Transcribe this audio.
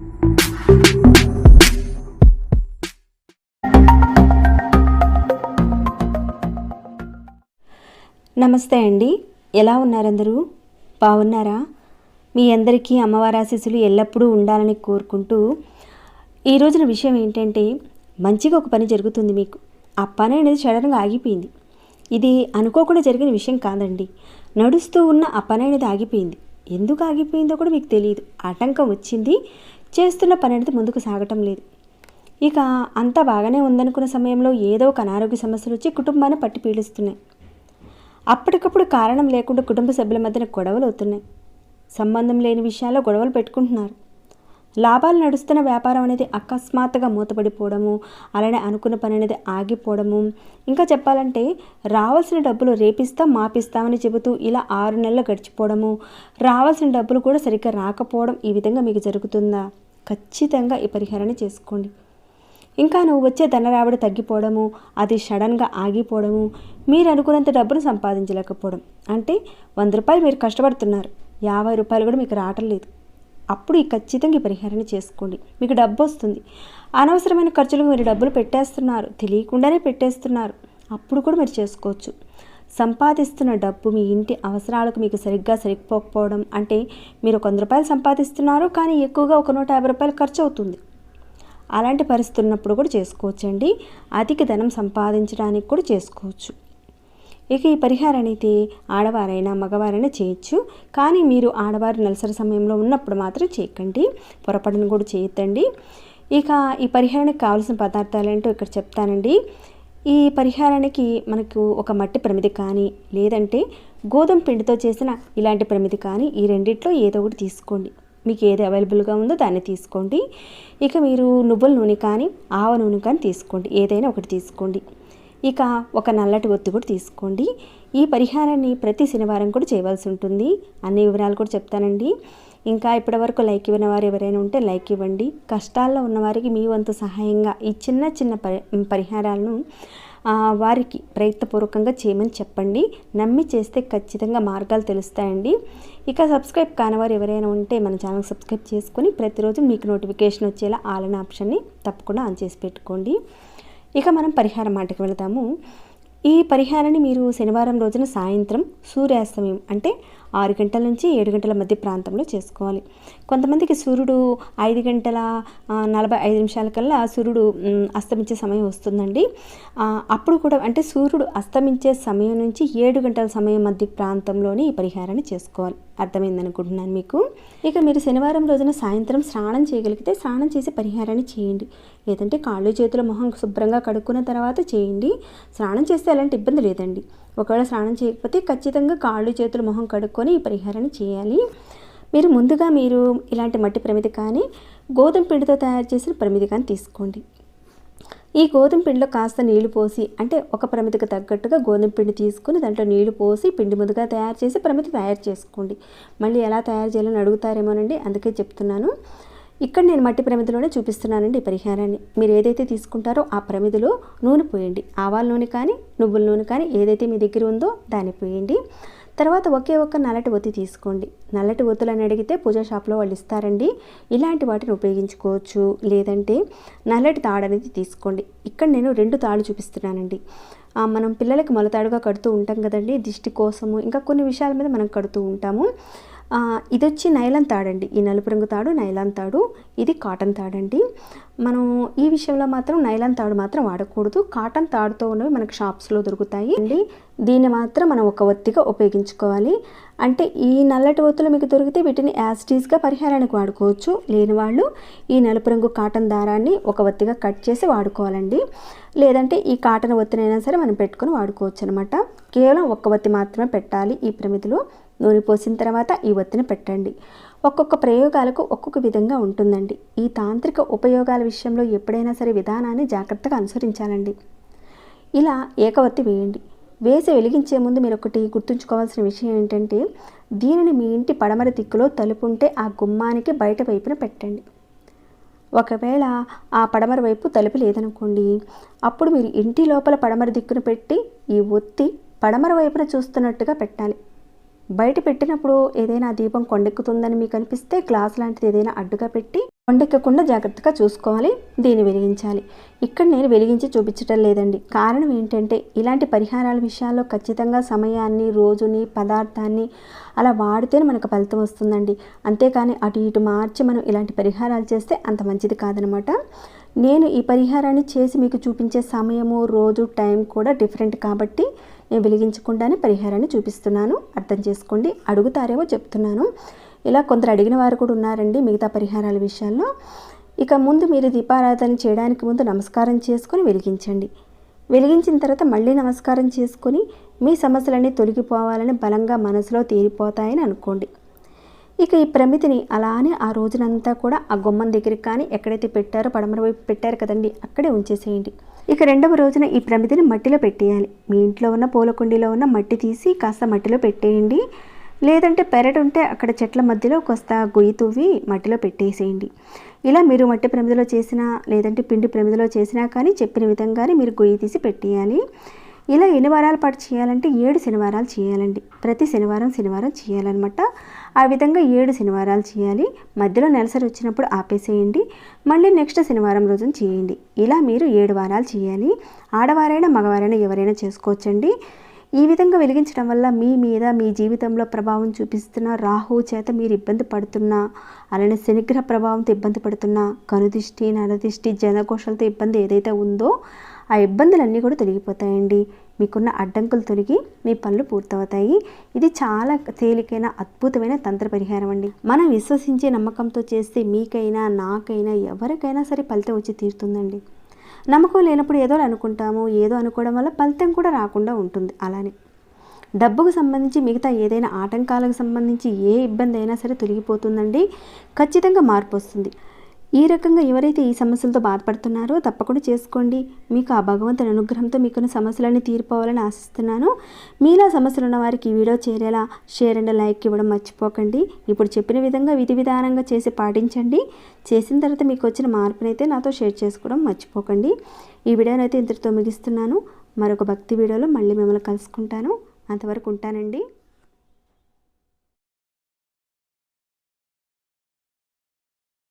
నమస్తే అండి. ఎలా ఉన్నారందరూ? బాగున్నారా? మీ అందరికీ అమ్మవారి ఆశీస్సులు ఎల్లప్పుడూ ఉండాలని కోరుకుంటూ ఈ రోజున విషయం ఏంటంటే మంచిగా ఒక పని జరుగుతుంది మీకు. ఆ పని అనేది సడన్గా ఆగిపోయింది. ఇది అనుకోకుండా జరిగిన విషయం కాదండి. నడుస్తూ ఉన్న ఆ పని అనేది ఆగిపోయింది. ఎందుకు ఆగిపోయిందో కూడా మీకు తెలియదు ఆటంకం వచ్చింది. చేస్తున్న పని అనేది ముందుకు సాగటం లేదు. ఇక అంతా బాగానే ఉందనుకున్న సమయంలో ఏదో ఒక అనారోగ్య సమస్యలు వచ్చి కుటుంబాన్ని పట్టి పీడిస్తున్నాయి. అప్పటికప్పుడు కారణం లేకుండా కుటుంబ సభ్యుల మధ్యన గొడవలు అవుతున్నాయి. సంబంధం లేని విషయాల్లో గొడవలు పెట్టుకుంటున్నారు. లాభాలు నడుస్తున్న వ్యాపారం అనేది అకస్మాత్తుగా మూతపడిపోవడము అలానే అనుకున్న పని అనేది ఆగిపోవడము. ఇంకా చెప్పాలంటే రావాల్సిన డబ్బులు రేపిస్తాం మాపిస్తామని చెబుతూ ఇలా ఆరు నెలలు గడిచిపోవడము రావాల్సిన డబ్బులు కూడా సరిగ్గా రాకపోవడం ఈ విధంగా మీకు జరుగుతుందా? ఖచ్చితంగా ఈ పరిహారాన్ని చేసుకోండి. ఇంకా నువ్వు వచ్చే ధన రాబడి తగ్గిపోవడము అది సడన్గా ఆగిపోవడము మీరు అనుకున్నంత డబ్బును సంపాదించలేకపోవడం. అంటే వంద రూపాయలు మీరు కష్టపడుతున్నారు యాభై రూపాయలు కూడా మీకు రావటం లేదు. అప్పుడు ఈ ఖచ్చితంగా ఈ పరిహారాన్ని చేసుకోండి. మీకు డబ్బు వస్తుంది. అనవసరమైన ఖర్చులకు మీరు డబ్బులు పెట్టేస్తున్నారు. తెలియకుండానే పెట్టేస్తున్నారు. అప్పుడు కూడా మీరు చేసుకోవచ్చు. సంపాదిస్తున్న డబ్బు మీ ఇంటి అవసరాలకు మీకు సరిగ్గా సరిపోకపోవడం అంటే మీరు ఒక వంద రూపాయలు సంపాదిస్తున్నారు కానీ ఎక్కువగా ఒక నూట యాభై రూపాయలు ఖర్చు అవుతుంది. అలాంటి పరిస్థితి ఉన్నప్పుడు కూడా చేసుకోవచ్చండి. అధిక ధనం సంపాదించడానికి కూడా చేసుకోవచ్చు. ఇక ఈ పరిహారాన్ని అయితే ఆడవారైనా మగవారైనా చేయొచ్చు. కానీ మీరు ఆడవారు నెలసరి సమయంలో ఉన్నప్పుడు మాత్రం చేయకండి. పొరపాటును కూడా చేయొద్దండి. ఇక ఈ పరిహారానికి కావాల్సిన పదార్థాలు ఏంటో ఇక్కడ చెప్తానండి. ఈ పరిహారానికి మనకు ఒక మట్టి ప్రమిది కానీ లేదంటే గోధుమ పిండితో చేసిన ఇలాంటి ప్రమిది కానీ ఈ రెండిట్లో ఏదో ఒకటి తీసుకోండి. మీకు ఏది అవైలబుల్గా ఉందో దాన్ని తీసుకోండి. ఇక మీరు నువ్వుల నూనె కానీ ఆవ నూనె కానీ తీసుకోండి. ఏదైనా ఒకటి తీసుకోండి. ఇక ఒక నల్లటి ఒత్తి కూడా తీసుకోండి. ఈ పరిహారాన్ని ప్రతి శనివారం కూడా చేయవలసి ఉంటుంది. అన్ని వివరాలు కూడా చెప్తానండి. ఇంకా ఇప్పటివరకు లైక్ ఇవ్వని వారు ఎవరైనా ఉంటే లైక్ ఇవ్వండి. కష్టాల్లో ఉన్నవారికి మీ వంతు సహాయంగా ఈ చిన్న చిన్న పరి పరిహారాలను వారికి ప్రయత్నపూర్వకంగా చేయమని చెప్పండి. నమ్మి చేస్తే ఖచ్చితంగా మార్గాలు తెలుస్తాయండి. ఇక సబ్స్క్రైబ్ కానివారు ఎవరైనా ఉంటే మన ఛానల్ సబ్స్క్రైబ్ చేసుకొని ప్రతిరోజు మీకు నోటిఫికేషన్ వచ్చేలా ఆలన ఆప్షన్ని తప్పకుండా ఆన్ చేసి పెట్టుకోండి. ఇక మనం పరిహారం మాటకు వెళదాము ఈ పరిహారాన్ని మీరు శనివారం రోజున సాయంత్రం సూర్యాస్తమయం అంటే ఆరు గంటల నుంచి ఏడు గంటల మధ్య ప్రాంతంలో చేసుకోవాలి. కొంతమందికి సూర్యుడు ఐదు గంటల నలభై ఐదు నిమిషాల కల్లా సూర్యుడు అస్తమించే సమయం వస్తుందండి. అప్పుడు కూడా అంటే సూర్యుడు అస్తమించే సమయం నుంచి ఏడు గంటల సమయం మధ్య ప్రాంతంలోనే ఈ పరిహారాన్ని చేసుకోవాలి. అర్థమైందనుకుంటున్నాను మీకు? ఇక మీరు శనివారం రోజున సాయంత్రం స్నానం చేయగలిగితే స్నానం చేసి పరిహారాన్ని చేయండి. లేదంటే కాళ్ళు చేతుల మొహం శుభ్రంగా కడుక్కున్న తర్వాత చేయండి. స్నానం చేస్తే ఎలాంటి ఇబ్బంది లేదండి. ఒకవేళ స్నానం చేయకపోతే ఖచ్చితంగా కాళ్ళు చేతులు మొహం కడుక్కొని ఈ పరిహారాన్ని చేయాలి. మీరు ముందుగా మీరు ఇలాంటి మట్టి ప్రమిది కానీ గోధుమ పిండితో తయారు చేసిన ప్రమిది కానీ తీసుకోండి. ఈ గోధుమ పిండిలో కాస్త నీళ్ళు పోసి అంటే ఒక ప్రమితికి తగ్గట్టుగా గోధుమ పిండి తీసుకుని దాంట్లో నీళ్ళు పోసి పిండి ముద్దగా తయారు చేసి ప్రమితి తయారు చేసుకోండి. మళ్ళీ ఎలా తయారు చేయాలని అడుగుతారేమోనండి అందుకే చెప్తున్నాను. ఇక్కడ నేను మట్టి ప్రమిదిలోనే చూపిస్తున్నానండి ఈ పరిహారాన్ని. మీరు ఏదైతే తీసుకుంటారో ఆ ప్రమిదిలో నూనె పోయండి. ఆవాల నూనె కానీ నువ్వుల నూనె కానీ ఏదైతే మీ దగ్గర ఉందో దాన్ని పోయండి. తర్వాత ఒకే ఒక్క నల్లటి ఒత్తి తీసుకోండి. నల్లటి ఒత్తులు అని అడిగితే పూజా షాప్లో వాళ్ళు ఇస్తారండి. ఇలాంటి వాటిని ఉపయోగించుకోవచ్చు. లేదంటే నల్లటి తాడు అనేది తీసుకోండి. ఇక్కడ నేను రెండు తాళ్ళు చూపిస్తున్నానండి. మనం పిల్లలకి మొలతాడుగా కడుతూ ఉంటాం కదండి. దిష్టి కోసము ఇంకా కొన్ని విషయాల మీద మనం కడుతూ ఉంటాము. ఇది వచ్చి నైలాన్ తాడండి. ఈ నలుపు రంగు తాడు నైలాన్ తాడు ఇది కాటన్ తాడండి. మనం ఈ విషయంలో మాత్రం నైలాన్ తాడు మాత్రం వాడకూడదు. కాటన్ తాడుతో ఉన్నవి మనకు షాప్స్లో దొరుకుతాయి. అండి దీన్ని మాత్రం మనం ఒక ఒత్తిగా ఉపయోగించుకోవాలి. అంటే ఈ నల్లటి ఒత్తులు మీకు దొరికితే వీటిని యాస్టీస్గా పరిహారానికి వాడుకోవచ్చు. లేని వాళ్ళు ఈ నలుపు రంగు కాటన్ దారాన్ని ఒక ఒత్తిగా కట్ చేసి వాడుకోవాలండి. లేదంటే ఈ కాటన్ ఒత్తినైనా సరే మనం పెట్టుకొని వాడుకోవచ్చు అనమాట కేవలం ఒక్క ఒత్తి మాత్రమే పెట్టాలి ఈ ప్రమిదిలో నూనె పోసిన తర్వాత ఈ ఒత్తిని పెట్టండి. ఒక్కొక్క ప్రయోగాలకు ఒక్కొక్క విధంగా ఉంటుందండి. ఈ తాంత్రిక ఉపయోగాల విషయంలో ఎప్పుడైనా సరే విధానాన్ని జాగ్రత్తగా అనుసరించాలండి. ఇలా ఏకవత్తి వేయండి. వేసి వెలిగించే ముందు మీరు ఒకటి గుర్తుంచుకోవాల్సిన విషయం ఏంటంటే దీనిని మీ ఇంటి పడమర దిక్కులో తలుపు ఉంటే ఆ గుమ్మానికి బయట వైపున పెట్టండి. ఒకవేళ ఆ పడమర వైపు తలుపు లేదనుకోండి అప్పుడు మీరు ఇంటి లోపల పడమర దిక్కును పెట్టి ఈ ఒత్తి పడమర వైపున చూస్తున్నట్టుగా పెట్టాలి. బయట పెట్టినప్పుడు ఏదైనా దీపం కొండెక్కుతుందని మీకు అనిపిస్తే గ్లాస్ లాంటిది ఏదైనా అడ్డుగా పెట్టి వండెక్కకుండా జాగ్రత్తగా చూసుకోవాలి దీన్ని వెలిగించాలి. ఇక్కడ నేను వెలిగించి చూపించటం లేదండి. కారణం ఏంటంటే ఇలాంటి పరిహారాల విషయాల్లో ఖచ్చితంగా సమయాన్ని రోజుని పదార్థాన్ని అలా వాడితేనే మనకు ఫలితం వస్తుందండి. అంతేకాని అటు ఇటు మార్చి మనం ఇలాంటి పరిహారాలు చేస్తే అంత మంచిది కాదనమాట. నేను ఈ పరిహారాన్ని చేసి మీకు చూపించే సమయము రోజు టైం కూడా డిఫరెంట్ కాబట్టి నేను వెలిగించకుండానే పరిహారాన్ని చూపిస్తున్నాను. అర్థం చేసుకోండి. అడుగుతారేమో చెప్తున్నాను. ఇలా కొందరు అడిగిన వారు కూడా ఉన్నారండి మిగతా పరిహారాల విషయాల్లో. ఇక ముందు మీరు దీపారాధన చేయడానికి ముందు నమస్కారం చేసుకొని వెలిగించండి. వెలిగించిన తర్వాత మళ్ళీ నమస్కారం చేసుకొని మీ సమస్యలన్నీ తొలగిపోవాలని బలంగా మనసులో తీరిపోతాయని అనుకోండి. ఇక ఈ ప్రమితిని అలానే ఆ రోజునంతా కూడా ఆ గుమ్మం దగ్గరికి కానీ ఎక్కడైతే పెట్టారో పడమర వైపు పెట్టారు కదండి అక్కడే ఉంచేసేయండి. ఇక రెండవ రోజున ఈ ప్రమితిని మట్టిలో పెట్టేయాలి. మీ ఇంట్లో ఉన్న పూల కుండీలో ఉన్న మట్టి తీసి కాస్త మట్టిలో పెట్టేయండి. లేదంటే పెరడు ఉంటే అక్కడ చెట్ల మధ్యలో కొస్త గొయ్యి తువ్వి మట్టిలో పెట్టేసేయండి. ఇలా మీరు మట్టి ప్రమిదిలో చేసినా లేదంటే పిండి ప్రమిదిలో చేసినా కానీ చెప్పిన విధంగానే మీరు గొయ్యి తీసి పెట్టేయాలి. ఇలా ఎన్ని వారాల పాటు చేయాలంటే ఏడు శనివారాలు చేయాలండి. ప్రతి శనివారం శనివారం చేయాలన్నమాట. ఆ విధంగా ఏడు శనివారాలు చేయాలి. మధ్యలో నెలసరి వచ్చినప్పుడు ఆపేసేయండి. మళ్ళీ నెక్స్ట్ శనివారం రోజున చేయండి. ఇలా మీరు ఏడు వారాలు చేయాలి. ఆడవారైనా మగవారైనా ఎవరైనా చేసుకోవచ్చండి. ఈ విధంగా వెలిగించడం వల్ల మీ మీద మీ జీవితంలో ప్రభావం చూపిస్తున్న రాహు చేత మీరు ఇబ్బంది పడుతున్నా అలానే శనిగ్రహ ప్రభావంతో ఇబ్బంది పడుతున్నా కనుదిష్టి నరదిష్టి జనకోశాలతో ఇబ్బంది ఏదైతే ఉందో ఆ ఇబ్బందులన్నీ కూడా తొలగిపోతాయండి. మీకున్న అడ్డంకులు తొలగి మీ పనులు పూర్తవుతాయి. ఇది చాలా తేలికైన అద్భుతమైన తంత్ర పరిహారం అండి. మనం విశ్వసించే నమ్మకంతో చేస్తే మీకైనా నాకైనా ఎవరికైనా సరే ఫలితం వచ్చి తీరుతుందండి. నమ్మకం లేనప్పుడు ఏదో అనుకుంటాము. ఏదో అనుకోవడం వల్ల ఫలితం కూడా రాకుండా ఉంటుంది. అలానే డబ్బుకు సంబంధించి మిగతా ఏదైనా ఆటంకాలకు సంబంధించి ఏ ఇబ్బంది అయినా సరే తొలగిపోతుందండి. ఖచ్చితంగా మార్పు వస్తుంది. ఈ రకంగా ఎవరైతే ఈ సమస్యలతో బాధపడుతున్నారో తప్పకుండా చేసుకోండి. మీకు ఆ భగవంతుని అనుగ్రహంతో మీకున్న సమస్యలన్నీ తీరిపోవాలని ఆశిస్తున్నాను. మీలా సమస్యలు ఉన్న వారికి ఈ వీడియో చేరేలా షేర్ అండ్ లైక్ ఇవ్వడం మర్చిపోకండి. ఇప్పుడు చెప్పిన విధంగా విధి విధానంగా చేసి పాటించండి. చేసిన తర్వాత మీకు వచ్చిన మార్పునైతే నాతో షేర్ చేసుకోవడం మర్చిపోకండి. ఈ వీడియోనైతే ఇంతటితో ముగిస్తున్నాను. మరొక భక్తి వీడియోలో మళ్ళీ మిమ్మల్ని కలుసుకుంటాను. అంతవరకు ఉంటానండి.